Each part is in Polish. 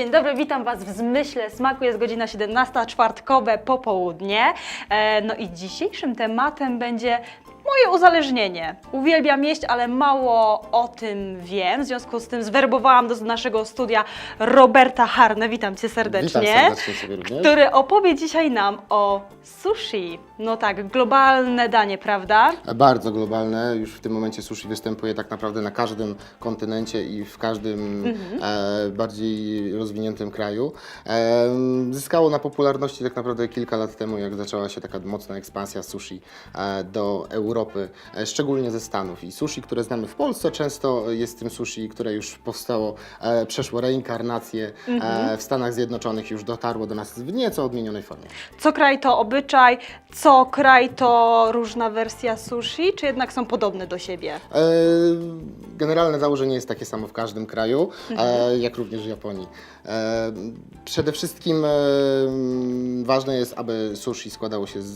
Dzień dobry, witam Was w Zmyśle Smaku. Jest godzina 17, czwartkowe popołudnie. E, no i dzisiejszym tematem będzie moje uzależnienie. Uwielbiam jeść, ale mało o tym wiem. W związku z tym zwerbowałam do naszego studia Roberta Harnę. Witam Cię serdecznie. Witam serdecznie również. Który opowie dzisiaj nam o sushi. No tak, globalne danie, prawda? Bardzo globalne. Już w tym momencie sushi występuje tak naprawdę na każdym kontynencie i w każdym e, bardziej rozwiniętym kraju. E, zyskało na popularności tak naprawdę kilka lat temu, jak zaczęła się taka mocna ekspansja sushi e, do Europy, e, szczególnie ze Stanów. I sushi, które znamy w Polsce, często jest tym sushi, które już powstało, e, przeszło reinkarnację e, w Stanach Zjednoczonych, już dotarło do nas w nieco odmienionej formie. Co kraj to obyczaj, co kraj to różna wersja sushi, czy jednak są podobne do siebie? E, Generalne założenie jest takie samo w każdym kraju, e, jak również w Japonii. E, Przede wszystkim e, ważne jest, aby sushi składało się z,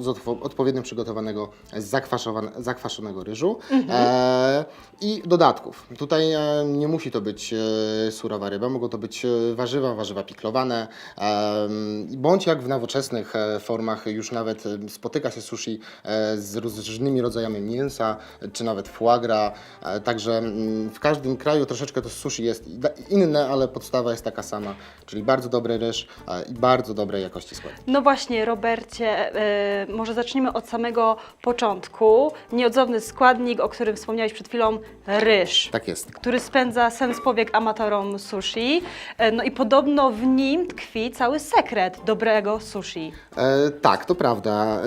z odpowiednio przygotowanego zakwaszowan- zakwaszonego ryżu e, i dodatków. Tutaj e, nie musi to być e, surowa ryba, mogą to być e, warzywa, warzywa piklowane, e, bądź jak w nowoczesnych e, formach już nawet e, spotyka się sushi z różnymi rodzajami mięsa, czy nawet foie gras, także mm, w każdym kraju troszeczkę to sushi jest inne, ale podstawa jest taka sama, czyli bardzo dobry ryż i bardzo dobrej jakości skład. No właśnie, Robercie, może zacznijmy od samego początku. Nieodzowny składnik, o którym wspomniałeś przed chwilą, ryż. Tak jest. Który spędza sens powiek amatorom sushi. E, no i podobno w nim tkwi cały sekret dobrego sushi. E, tak, to prawda.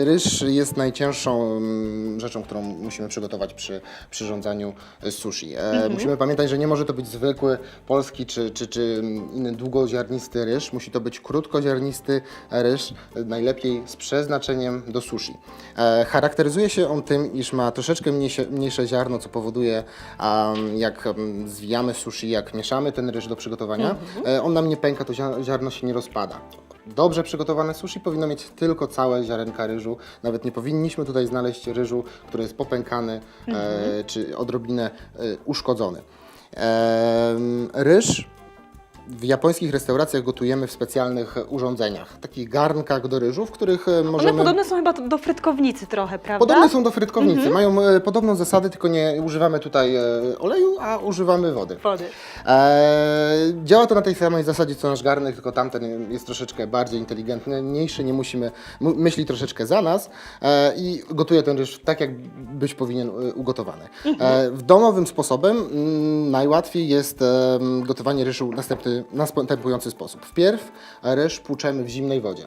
E, ryż jest najcięższą mm, rzeczą, którą musimy przygotować przy przyrządzaniu e, sushi. E, Musimy pamiętać, że nie może to być zwykły polski czy, czy, czy inny długoziarnisty ryż. Musi to być krótkoziarnisty ryż, e, najlepiej z przeznaczeniem do sushi. E, charakteryzuje się on tym, iż ma troszeczkę mniejsze, mniejsze ziarno, co powoduje, um, jak um, zwijamy sushi, jak mieszamy ten ryż do przygotowania, e, on nam nie pęka, to zia- ziarno się nie rozpada. Dobrze przygotowane sushi powinno mieć tylko całe ziarenka ryżu. Nawet nie powinniśmy tutaj znaleźć ryżu, który jest popękany e, czy odrobinę e, uszkodzony. Em, ryż w japońskich restauracjach gotujemy w specjalnych urządzeniach, takich garnkach do ryżu, w których e, One możemy... podobne są chyba do frytkownicy trochę, prawda? Podobne są do frytkownicy, mają e, podobną zasady, tylko nie używamy tutaj e, oleju, a używamy wody. Wody. E, działa to na tej samej zasadzie co nasz garnek, tylko tamten jest troszeczkę bardziej inteligentny, mniejszy, nie musimy, mu- myśli troszeczkę za nas e, i gotuje ten ryż tak, jak być powinien ugotowany. E, w domowym sposobem mm, najłatwiej jest e, gotowanie ryżu następny, następujący sposób. Wpierw ryż płuczemy w zimnej wodzie,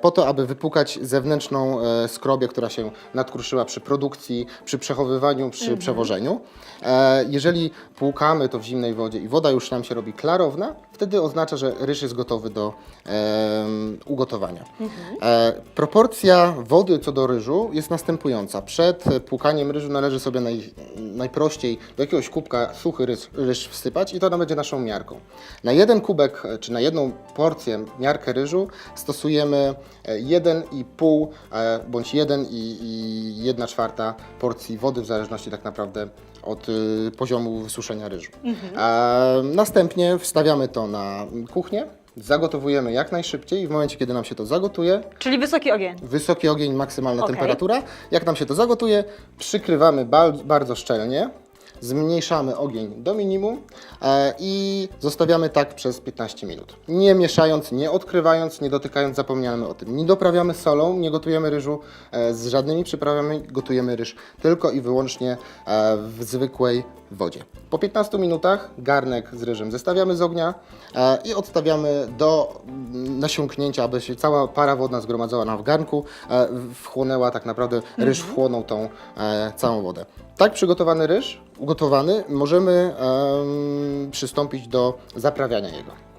po to, aby wypłukać zewnętrzną e, skrobię, która się nadkruszyła przy produkcji, przy przechowywaniu, przy przewożeniu. E, jeżeli płukamy to w zimnej wodzie i woda już nam się robi klarowna, wtedy oznacza, że ryż jest gotowy do ugotowania. E, proporcja wody co do ryżu jest następująca. Przed płukaniem ryżu należy sobie naj, najprościej do jakiegoś kubka suchy ryż, ryż wsypać i to będzie naszą miarką. Na jeden kubek, e, czy na jedną porcję, miarkę ryżu stosujemy e, 1,5 e, bądź 1 i, i 1 czwarta porcji wody, w zależności tak naprawdę od y, poziomu wysuszenia ryżu. E, następnie wstawiamy to na kuchnię, zagotowujemy jak najszybciej i w momencie, kiedy nam się to zagotuje, Czyli wysoki ogień. wysoki ogień, maksymalna Okej. temperatura. Jak nam się to zagotuje, przykrywamy bardzo szczelnie, zmniejszamy ogień do minimum e, i zostawiamy tak przez 15 minut. Nie mieszając, nie odkrywając, nie dotykając, zapominamy o tym. Nie doprawiamy solą, nie gotujemy ryżu e, z żadnymi przyprawami, gotujemy ryż tylko i wyłącznie e, w zwykłej wodzie. Po 15 minutach garnek z ryżem zestawiamy z ognia i odstawiamy do nasiąknięcia, aby się cała para wodna zgromadzała nam w garnku, wchłonęła tak naprawdę, ryż wchłonął tą całą wodę. Tak przygotowany ryż, ugotowany, możemy em, przystąpić do zaprawiania jego.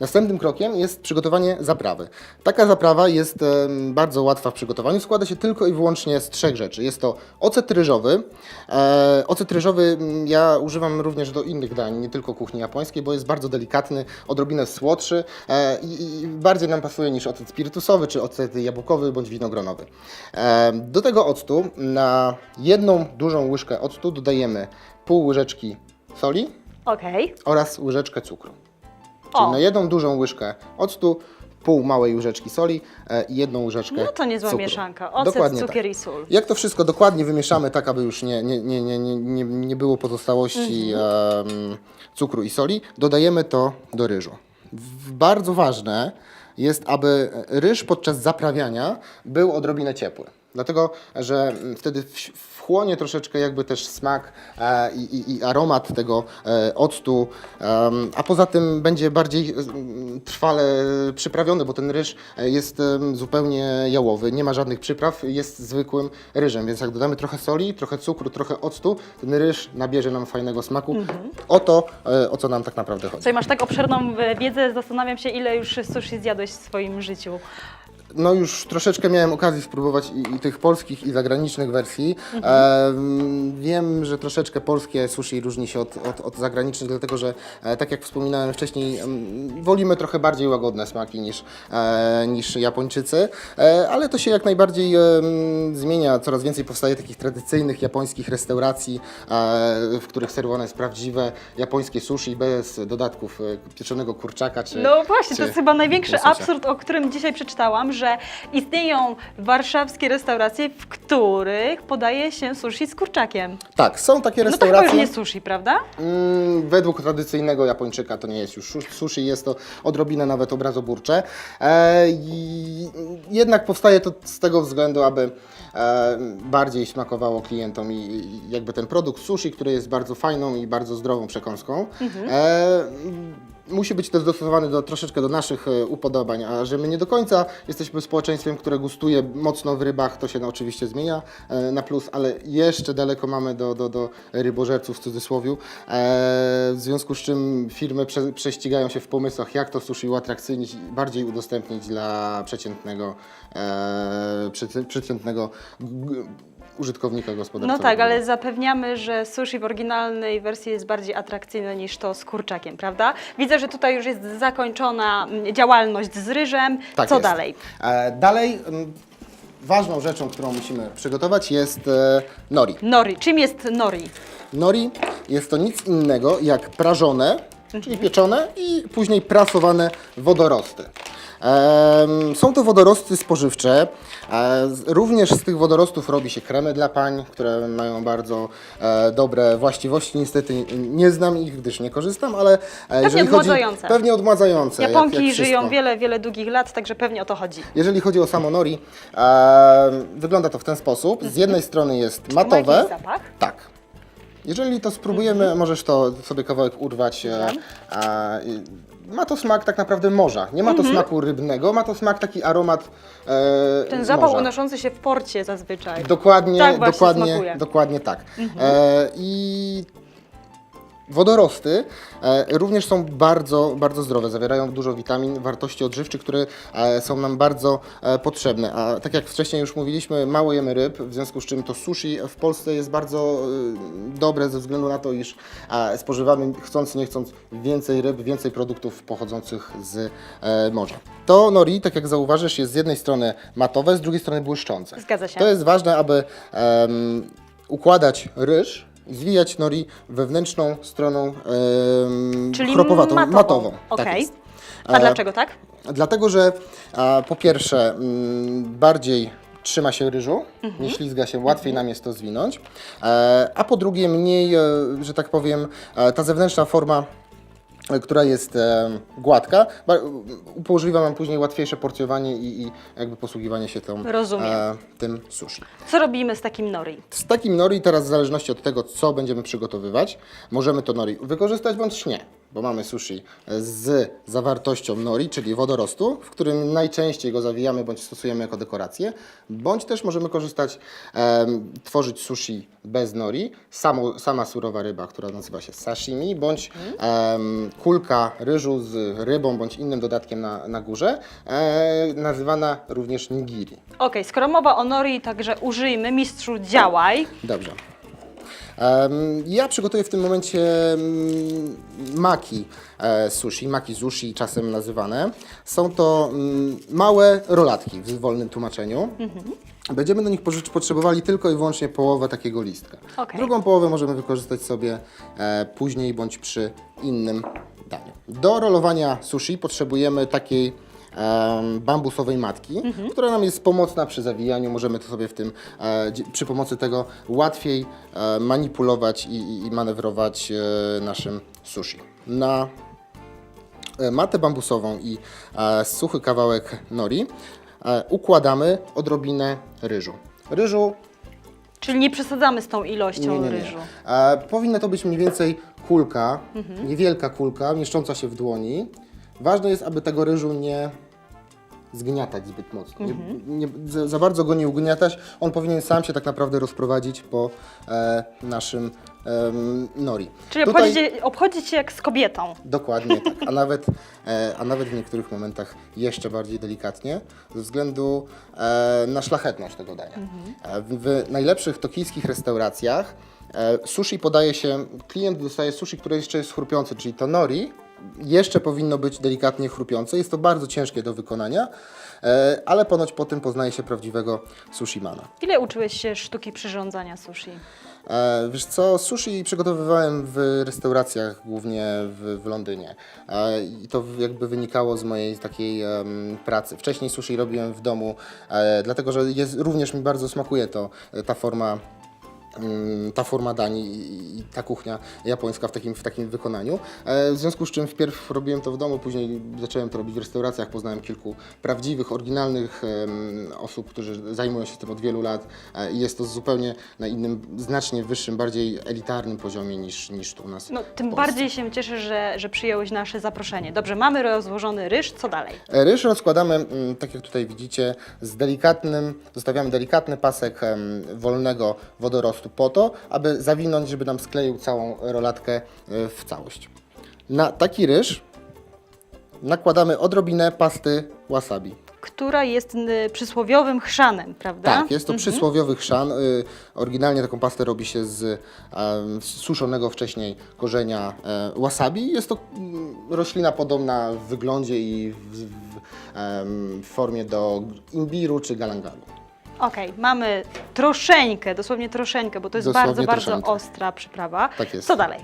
Następnym krokiem jest przygotowanie zaprawy. Taka zaprawa jest bardzo łatwa w przygotowaniu. Składa się tylko i wyłącznie z trzech rzeczy. Jest to ocet ryżowy. E, ocet ryżowy ja używam również do innych dań, nie tylko kuchni japońskiej, bo jest bardzo delikatny, odrobinę słodszy e, i, bardziej nam pasuje niż ocet spirytusowy, czy ocet jabłkowy bądź winogronowy. E, do tego octu na jedną dużą łyżkę octu dodajemy pół łyżeczki soli Okej. oraz łyżeczkę cukru. Czyli O. na jedną dużą łyżkę octu, pół małej łyżeczki soli e, i jedną łyżeczkę No to niezła cukru. mieszanka. Ocet, Dokładnie cukier tak. i sól. Jak to wszystko dokładnie wymieszamy, tak aby już nie, nie, nie, nie, nie, nie, nie było pozostałości Mhm. em, cukru i soli, dodajemy to do ryżu. W- Bardzo ważne jest, aby ryż podczas zaprawiania był odrobinę ciepły. Dlatego, że mm, wtedy w- wchłonie troszeczkę jakby też smak e, i, i, i aromat tego e, octu, a poza tym będzie bardziej mm, trwale przyprawiony, bo ten ryż e, jest zupełnie jałowy, nie ma żadnych przypraw, jest zwykłym ryżem, więc jak dodamy trochę soli, trochę cukru, trochę octu, ten ryż nabierze nam fajnego smaku. O to, o co nam tak naprawdę chodzi. Słuchaj, masz tak obszerną wiedzę, zastanawiam się, ile już sushi zjadłeś w swoim życiu. No już troszeczkę miałem okazję spróbować i, i tych polskich i zagranicznych wersji. Em, wiem, że troszeczkę polskie sushi różni się od, od, od zagranicznych, dlatego że e, tak jak wspominałem wcześniej, em, wolimy trochę bardziej łagodne smaki niż, e, niż Japończycy, e, ale to się jak najbardziej em, zmienia. Coraz więcej powstaje takich tradycyjnych japońskich restauracji, e, w których serwowane jest prawdziwe japońskie sushi bez dodatków e, pieczonego kurczaka czy No właśnie, to czy jest chyba największy absurd, o którym dzisiaj przeczytałam, że istnieją warszawskie restauracje, w których podaje się sushi z kurczakiem. Tak, są takie No to chyba już nie sushi, prawda? Mm, według tradycyjnego Japończyka to nie jest już shu- sushi, jest to odrobinę nawet obrazoburcze. E, i jednak powstaje to z tego względu, aby e, bardziej smakowało klientom i, i jakby ten produkt sushi, który jest bardzo fajną i bardzo zdrową przekąską. E, Musi być też dostosowany do, troszeczkę do naszych e, upodobań, a że my nie do końca jesteśmy społeczeństwem, które gustuje mocno w rybach, to się no, oczywiście zmienia e, na plus, ale jeszcze daleko mamy do, do, do rybożerców w cudzysłowiu, e, w związku z czym firmy prze, prześcigają się w pomysłach, jak to sushi uatrakcyjnić i bardziej udostępnić dla przeciętnego, e, przeci- przeciętnego użytkownika gospodarczego. No tak, ale zapewniamy, że sushi w oryginalnej wersji jest bardziej atrakcyjne niż to z kurczakiem, prawda? Widzę, że tutaj już jest zakończona mm, działalność z ryżem. Tak Co jest. dalej? E, dalej, mm, ważną rzeczą, którą musimy przygotować jest e, nori. Nori. Czym jest nori? Nori jest to nic innego jak prażone, czyli pieczone i później prasowane wodorosty. Są to wodorosty spożywcze. E, również z tych wodorostów robi się kremy dla pań, które mają bardzo e, dobre właściwości. Niestety nie znam ich, gdyż nie korzystam, ale e, jeżeli chodzi, odmładzające. pewnie odmładzające. jak- Japonki jak żyją wszystko. wiele, wiele długich lat, także pewnie o to chodzi. Jeżeli chodzi o samo nori, wygląda to w ten sposób. Z jednej strony jest Ma matowe. jakiś zapach? Tak. Jeżeli to spróbujemy, możesz to sobie kawałek urwać. E, a, i ma to smak tak naprawdę morza. Nie ma to smaku rybnego, ma to smak taki aromat e, Ten z zapach morza. unoszący się w porcie zazwyczaj. Dokładnie, Tak właśnie dokładnie, smakuje. dokładnie tak. E, I wodorosty e, również są bardzo, bardzo zdrowe, zawierają dużo witamin, wartości odżywczych, które e, są nam bardzo e, potrzebne. A tak jak wcześniej już mówiliśmy, mało jemy ryb, w związku z czym to sushi w Polsce jest bardzo dobre ze względu na to, iż spożywamy chcąc nie chcąc więcej ryb, więcej produktów pochodzących z morza. To nori, tak jak zauważysz, jest z jednej strony matowe, z drugiej strony błyszczące. Zgadza się. To jest ważne, aby układać ryż zwijać nori wewnętrzną stroną Czyli chropowatą, matową. matową. Tak jest. A E, dlaczego tak? Dlatego, że a, po pierwsze mm, bardziej trzyma się ryżu, Mhm. nie ślizga się, łatwiej nam jest to zwinąć, e, a po drugie mniej, e, że tak powiem, e, ta zewnętrzna forma która jest e, gładka, umożliwia nam później łatwiejsze porcjowanie i, i jakby posługiwanie się tą, e, tym sushi. Co robimy z takim nori? Z takim nori teraz w zależności od tego, co będziemy przygotowywać, możemy to nori wykorzystać bądź nie, bo mamy sushi z zawartością nori, czyli wodorostu, w którym najczęściej go zawijamy bądź stosujemy jako dekorację, bądź też możemy korzystać, em, tworzyć sushi bez nori, samo, sama surowa ryba, która nazywa się sashimi, bądź em, kulka ryżu z rybą bądź innym dodatkiem na, na górze, e, nazywana również nigiri. Okej, skoro mowa o nori, także użyjmy, mistrzu, działaj. Dobrze. Ja przygotuję w tym momencie maki e, sushi, maki sushi czasem nazywane. Są to małe rolatki w wolnym tłumaczeniu. Będziemy do nich potrzebowali tylko i wyłącznie połowę takiego listka. Okej. Drugą połowę możemy wykorzystać sobie e, później bądź przy innym daniu. Do rolowania sushi potrzebujemy takiej em, bambusowej matki, która nam jest pomocna przy zawijaniu. Możemy to sobie w tym, e, przy pomocy tego łatwiej e, manipulować i, i, i manewrować e, naszym sushi. Na e, matę bambusową i e, suchy kawałek nori e, układamy odrobinę ryżu. Ryżu Czyli nie przesadzamy z tą ilością nie, nie, nie. ryżu. E, powinna to być mniej więcej kulka, niewielka kulka, mieszcząca się w dłoni. Ważne jest, aby tego ryżu nie zgniatać zbyt mocno. Nie, nie, za, bardzo go nie ugniatać. On powinien sam się tak naprawdę rozprowadzić po e, naszym em, nori. Czyli Tutaj- obchodzić, obchodzić się jak z kobietą. Dokładnie tak, a nawet, e, a nawet w niektórych momentach jeszcze bardziej delikatnie, ze względu e, na szlachetność tego dania. E, w, w najlepszych tokijskich restauracjach e, sushi podaje się, klient dostaje sushi, które jeszcze jest chrupiące, czyli to nori jeszcze powinno być delikatnie chrupiące. Jest to bardzo ciężkie do wykonania, e, ale ponoć po tym poznaje się prawdziwego sushimana. Ile uczyłeś się sztuki przyrządzania sushi? E, wiesz co, sushi przygotowywałem w restauracjach, głównie w, w Londynie. E, I to jakby wynikało z mojej takiej em, pracy. Wcześniej sushi robiłem w domu, dlatego że jest, również mi bardzo smakuje to, ta forma ta forma dań i, ta kuchnia japońska w takim, w takim wykonaniu. E, w związku z czym wpierw robiłem to w domu, później zacząłem to robić w restauracjach. Poznałem kilku prawdziwych, oryginalnych osób, którzy zajmują się tym od wielu lat e, i jest to zupełnie na innym, znacznie wyższym, bardziej elitarnym poziomie niż, niż tu u nas. No, tym bardziej się cieszę, że, że przyjąłeś nasze zaproszenie. Dobrze, mamy rozłożony ryż, co dalej? E, Ryż rozkładamy, mm, tak jak tutaj widzicie, z delikatnym, zostawiamy delikatny pasek wolnego wodorostu po to, aby zawinąć, żeby nam skleił całą rolatkę e, w całość. Na taki ryż nakładamy odrobinę pasty wasabi. Która jest przysłowiowym chrzanem, prawda? Tak, jest to przysłowiowy chrzan. Y, Oryginalnie taką pastę robi się z suszonego wcześniej korzenia e, wasabi. Jest to mm, roślina podobna w wyglądzie i w formie do imbiru czy galangalu. Okej, mamy troszeńkę, dosłownie troszeńkę, bo to jest Dosłownie bardzo, bardzo ostra przyprawa. Tak jest. Co dalej?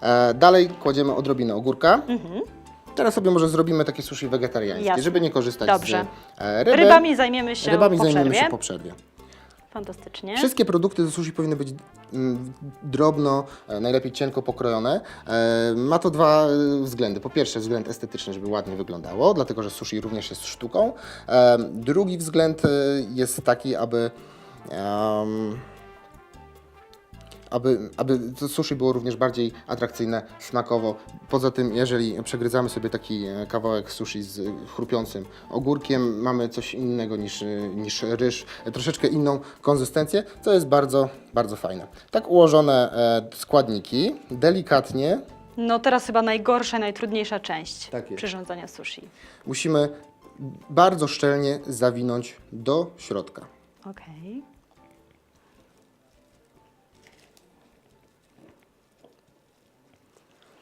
E, dalej kładziemy odrobinę ogórka. Teraz sobie może zrobimy takie sushi wegetariańskie, Mhm. Jasne. żeby nie korzystać Dobrze. z e, ryby. Rybami zajmiemy się Rybami po zajmiemy przerwie. się po przerwie. Fantastycznie. Wszystkie produkty do sushi powinny być mm, drobno, e, najlepiej cienko pokrojone. E, Ma to dwa e, względy. Po pierwsze względ estetyczny, żeby ładnie wyglądało, dlatego że sushi również jest sztuką. Drugi względ jest taki, aby em, aby, aby sushi było również bardziej atrakcyjne smakowo. Poza tym, jeżeli przegryzamy sobie taki e, kawałek sushi z chrupiącym ogórkiem, mamy coś innego niż, e, niż ryż, e, troszeczkę inną konsystencję, co jest bardzo, bardzo fajne. Tak ułożone składniki, delikatnie No teraz chyba najgorsza, najtrudniejsza część Tak przyrządzania sushi. musimy bardzo szczelnie zawinąć do środka. Okej.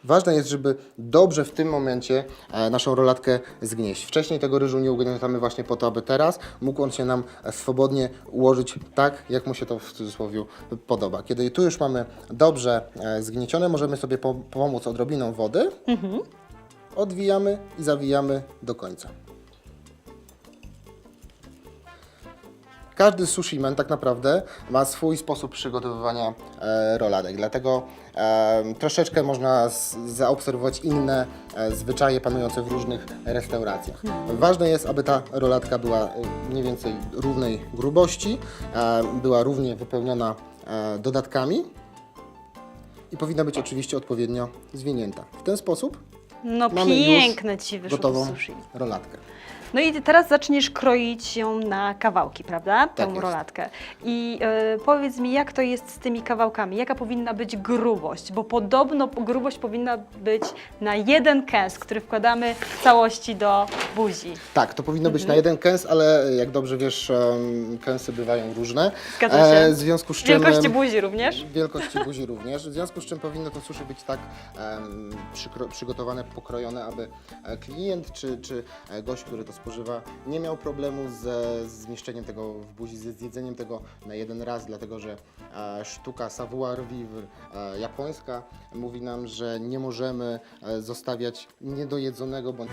Ważne jest, żeby dobrze w tym momencie e, naszą rolatkę zgnieść. Wcześniej tego ryżu nie ugniatamy właśnie po to, aby teraz mógł on się nam e, swobodnie ułożyć tak, jak mu się to w cudzysłowie podoba. Kiedy tu już mamy dobrze e, zgniecione, możemy sobie po pomóc odrobiną wody. Odwijamy i zawijamy do końca. Każdy sushi man tak naprawdę ma swój sposób przygotowywania e, roladek, dlatego e, troszeczkę można z, zaobserwować inne e, zwyczaje panujące w różnych restauracjach. Ważne jest, aby ta roladka była e, mniej więcej równej grubości, e, była równie wypełniona e, dodatkami i powinna być oczywiście odpowiednio zwinięta. W ten sposób No mamy już piękne ci wyszło gotową to sushi. rolatkę. No i teraz zaczniesz kroić ją na kawałki, prawda? Tę jest. rolatkę. I e, powiedz mi, jak to jest z tymi kawałkami? Jaka powinna być grubość? Bo podobno grubość powinna być na jeden kęs, który wkładamy w całości do buzi. Tak, to powinno być Mhm. na jeden kęs, ale jak dobrze wiesz, kęsy bywają różne. Zgadza się. w związku z czym... Wielkości buzi również? Wielkości buzi również, w związku z czym powinno to sushi być tak przygotowane, pokrojone, aby e, klient czy, czy e, gość, który to spożywa, nie miał problemu ze zmieszczeniem tego w buzi, ze zjedzeniem tego na jeden raz, dlatego że e, sztuka savoir vivre e, japońska mówi nam, że nie możemy e, zostawiać niedojedzonego bądź